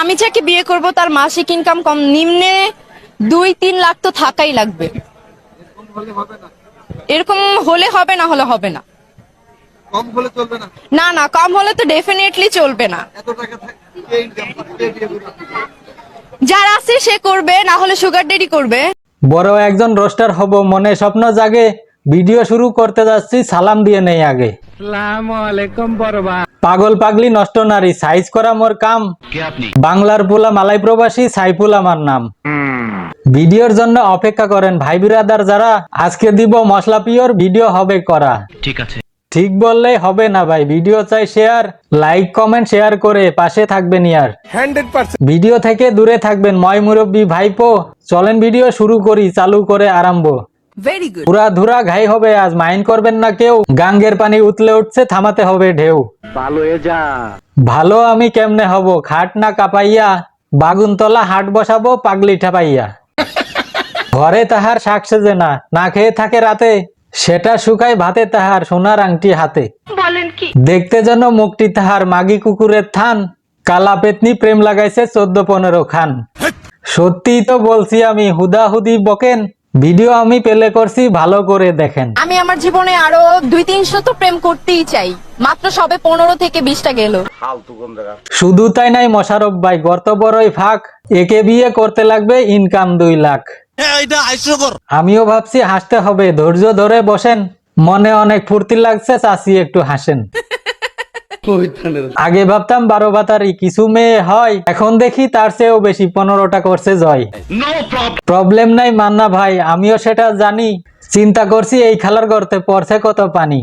আমি যাকে বিয়ে করব তার মাসিক ইনকাম কম নিম্নে দুই তিন লাখ তো থাকাই লাগবে। এরকম হলে হবে না হলে হবে না। কম হলে চলবে না? না না কম হলে তো ডেফিনেটলি চলবে না। এত টাকা থাকে কে ইনকাম করে কে বিয়ে করবে? যার আছে সে করবে না হলে সুগার ডেডি করবে। বড় একজন রোস্টার হব মনে স্বপ্ন জাগে। ভিডিও শুরু করতে যাচ্ছি সালাম দিয়ে নেই আগে। পাগল পাগলি নষ্ট নারী সাইজ করা মোর কাম। বাংলার পোলা মালাই প্রবাসী সাইফুল আমার নাম। ভিডিওর জন্য অপেক্ষা করেন ভাই বিরাদার যারা আজকে দিব মশলা পিওর ভিডিও হবে করা। ঠিক আছে। ঠিক বললেই হবে না ভাই ভিডিও চাই শেয়ার লাইক কমেন্ট শেয়ার করে পাশে থাকবেন ইয়ার। ভিডিও থেকে দূরে থাকবেন ময় মুরব্বী ভাইপো। চলেন ভিডিও শুরু করি চালু করে আরম্ভ। ভেরি গুড পুরা ধুরা ঘাই হবে আজ মাইন্ড করবেন না কেউ। গাঙ্গের পানি উতলে উঠছে থামাতে হবে ঢেউ। ভালো আমি কেমনে হব? খাট না কাপাইয়া বাগুনতলা হাট বসাবো পাগলি ঠাপাইয়া। ঘরে তাহার শাক সেজে না না খেয়ে থাকে রাতে। সেটা শুকায় ভাতে তাহার সোনার আংটি হাতে। দেখতে যেন মুখটি তাহার মাগি কুকুরের থান। কালা পেতনি প্রেম লাগাইছে চোদ্দ পনেরো খান। সত্যিই তো বলছি আমি হুদাহুদি বকেন। ভিডিও আমি পেলে করছি ভালো করে দেখেন। আমি আমার জীবনে আরও দুই তিনশো তো প্রেম করতেই চাই। মাত্র সবে পনেরো থেকে বিশটা গেল। শুধু তাই নাই মশারফ ভাই গর্ত বড়ই ফাঁক। একে বিয়ে করতে লাগবে ইনকাম দুই লাখ। আমিও ভাবছি হাসতে হবে ধৈর্য ধরে বসেন। মনে অনেক ফুর্তি লাগছে চাষি একটু হাসেন। আগে ভাবতাম বারো বাতারি কিছু মেয়ে হয় এখন দেখি তার চেয়েও বেশি পনেরোটা করছে জয়। প্রবলেম নাই মান্না ভাই আমিও সেটা জানি। চিন্তা করছি এই খেলার গর্তে পড়ছে কত পানি।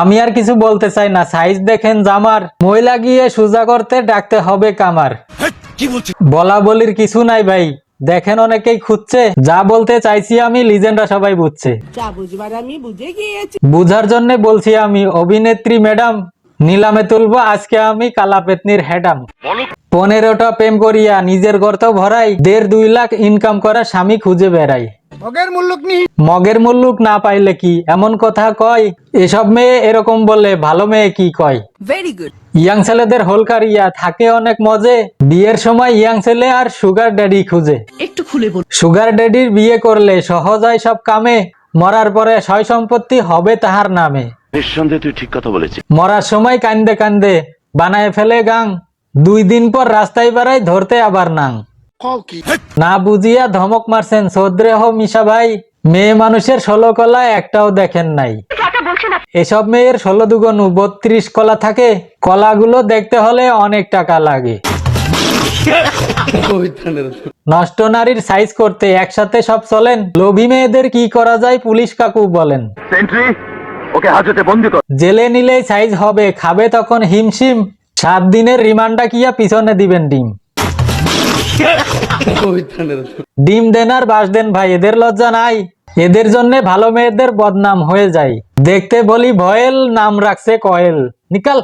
আমি আর কিছু বলতে চাই না সাইজ দেখেন জামার। মহিলা গিয়ে সোজা করতে ডাকতে হবে কামার। বলা বলির কিছু নাই ভাই দেখেন অনেকেই খুঁজছে। যা বলতে চাইছি আমি লিজেন্ডরা সবাই বুঝছে। যা বুঝবার আমি বুঝে গিয়েছি। বুঝার জন্য বলছি আমি অভিনেত্রী ম্যাডাম নিলামে তুলবো আজকে আমি কালা পেতনির হেডাম পনেরোটা প্রেম করিয়া নিজের গর্ত ভরাই দেড় দুই লাখ ইনকাম করা স্বামী খুঁজে বেড়াই। মগের মুল্লুক নি। মগের মুল্লুক না পাইলে কি? এমন কথা কয় এসব মেয়ে এরকম বলে ভালো মেয়ে কি কয়? ভেরি গুড ইয়াং ছেলেদের হোলকার ইয়া থাকে অনেক মজে। বিয়ের সময় ইয়াং ছেলে আর সুগার ড্যাডি খুঁজে। একটু খুলে বল। সুগার ড্যাডির বিয়ে করলে সহজ হয় সব কামে মরার পরে সয় সম্পত্তি হবে তাহার নামে। নিঃসন্দেহে তুই ঠিক কথা বলেছিস। মরার সময় কান্দে কান্দে বানায় ফেলে গাং দুই দিন পর রাস্তায় বেড়ায় ধরতে আবার নাং। না বুঝিয়া ধমক মারছেন সদ্রে হো মিশা ভাই মেয়ে মানুষের ষোলো কলা একটাও দেখেন নাই। এসব মেয়ের ষোলো দুগুণ বত্রিশ কলা থাকে কলাগুলো দেখতে হলে অনেক টাকা লাগে। নষ্ট নারীর সাইজ করতে একসাথে সব চলেন লোভী মেয়েদের কি করা যায় পুলিশ কাকু বলেন। সেন্ট্রি ওকে হাজতে বন্দি কর। জেলে নিলেই সাইজ হবে, খাবে তখন হিমশিম। সাত দিনের রিমান্ডা কিয়া পিছনে দিবেন ডিম? ডিম দেন আর বাস দেন ভাই, এদের লজ্জা নাই। এদের জন্য ভালো মেয়েদের বদনাম হয়ে যায়। দেখতে বলি ভয়েল, নাম রাখছে কয়েল। নিকাল।